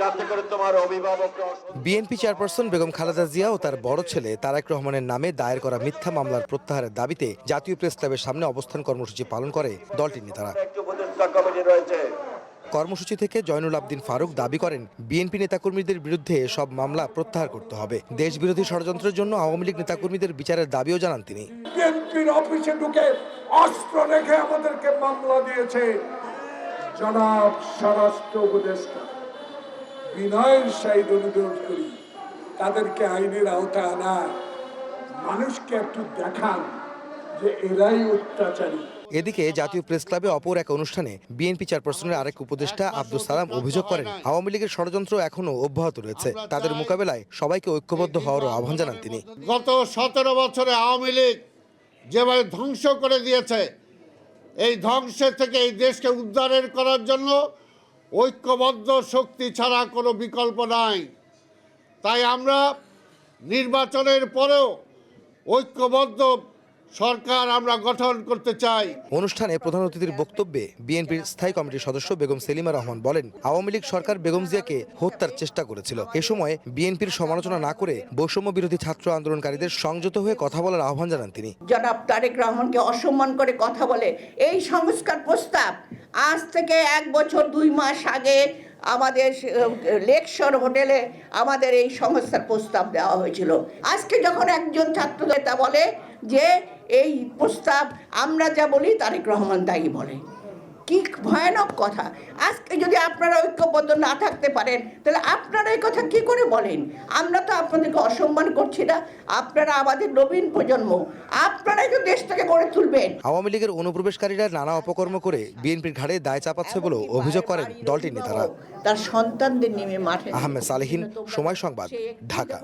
যাতে করে তোমার অভিভাবক বিএনপি চেয়ারপারসন বেগম খালেদা জিয়া ও তার বড় ছেলে তারেক রহমানের নামে দায়ের করা মিথ্যা মামলার প্রত্যাহারের দাবিতে জাতীয় প্রেস ক্লাবের সামনে অবস্থান কর্মসূচি পালন করে দলটির নেতারা। কর্মসূচি থেকে জয়নুল আবদিন ফারুক দাবি করেন বিএনপি নেতাকর্মীদের বিরুদ্ধে সব মামলা প্রত্যাহার করতে হবে। দেশবিরোধী ষড়যন্ত্রের জন্য আওয়ামী লীগ নেতাকর্মীদের বিচারের দাবিও জানান তিনি। বিএনপির অফিসে ঢুকে অস্ত্র রেখে আমাদেরকে মামলা দিয়েছে। জনাব স্বরাষ্ট্র উপদেষ্টা। বিনয়ের সাইড অনুরোধ করি। তাদেরকে আইনের আওতায় আনা। মানুষকে একটু দেখান যে এরাই অত্যাচারী। এদিকে জাতীয় প্রেস ক্লাবে অপর এক অনুষ্ঠানে বিএনপি চেয়ারপারসনের আরেক উপদেষ্টা আব্দুল সালাম অভিযোগ করেন আওয়ামী লীগের ষড়যন্ত্র এখনও অব্যাহত রয়েছে। তাদের মোকাবেলায় সবাইকে ঐক্যবদ্ধ হওয়ারও আহ্বান জানান তিনি। গত সতেরো বছরে আওয়ামী লীগ যেভাবে ধ্বংস করে দিয়েছে এই ধ্বংসের থেকে এই দেশকে উদ্ধারের করার জন্য ঐক্যবদ্ধ শক্তি ছাড়া কোনো বিকল্প নাই। তাই আমরা নির্বাচনের পরেও ঐক্যবদ্ধ সরকার আমরা গঠন করতে চাই। অনুষ্ঠানে প্রধান অতিথির বক্তব্যে বিএনপির স্থায়ী কমিটির সদস্য বেগম সেলিমা রহমান বলেন আওয়ামী লীগ সরকার বেগম জিয়াকে হত্যার চেষ্টা করেছিল। এ সময় বিএনপির সমালোচনা না করে বৈষম্য বিরোধী ছাত্র আন্দোলনকারীদের সংযত হয়ে কথা বলার আহ্বান জানান তিনি। জনাব তারেক রহমানকে অসম্মান করে কথা বলে এই সংস্কার প্রস্তাব আজ থেকে এক বছর, দুই মাস আগে আমাদের লেকশর হোটেলে আমাদের এই সংস্থার প্রস্তাব দেওয়া হয়েছিল। আজকে যখন একজন ছাত্র নেতা বলে যে, এই প্রস্তাব আমরা যা বলি, তারেক রহমান তাই বলে। কি ভয়ানক কথা। আজকে যদি আপনারা ঐক্যবদ্ধ না থাকতে পারেন তাহলে আপনারা এই কথা কি করে বলেন? আমরা তো আপনাদেরকে অসম্মান করছি না। আপনারা আমাদের নবীন প্রজন্ম। আপনারাই তো দেশটাকে গড়ে তুলবেন। আওয়ামী লীগের অনুপ্রবেশকারীরা নানা অপকর্ম করে বিএনপির ঘাড়ে দায় চাপাচ্ছে বলেও অভিযোগ করেন দলটির নেতারা। তার সন্তানদের নিয়ে মাঠে আহমেদ সালেহীন, সময় সংবাদ, ঢাকা।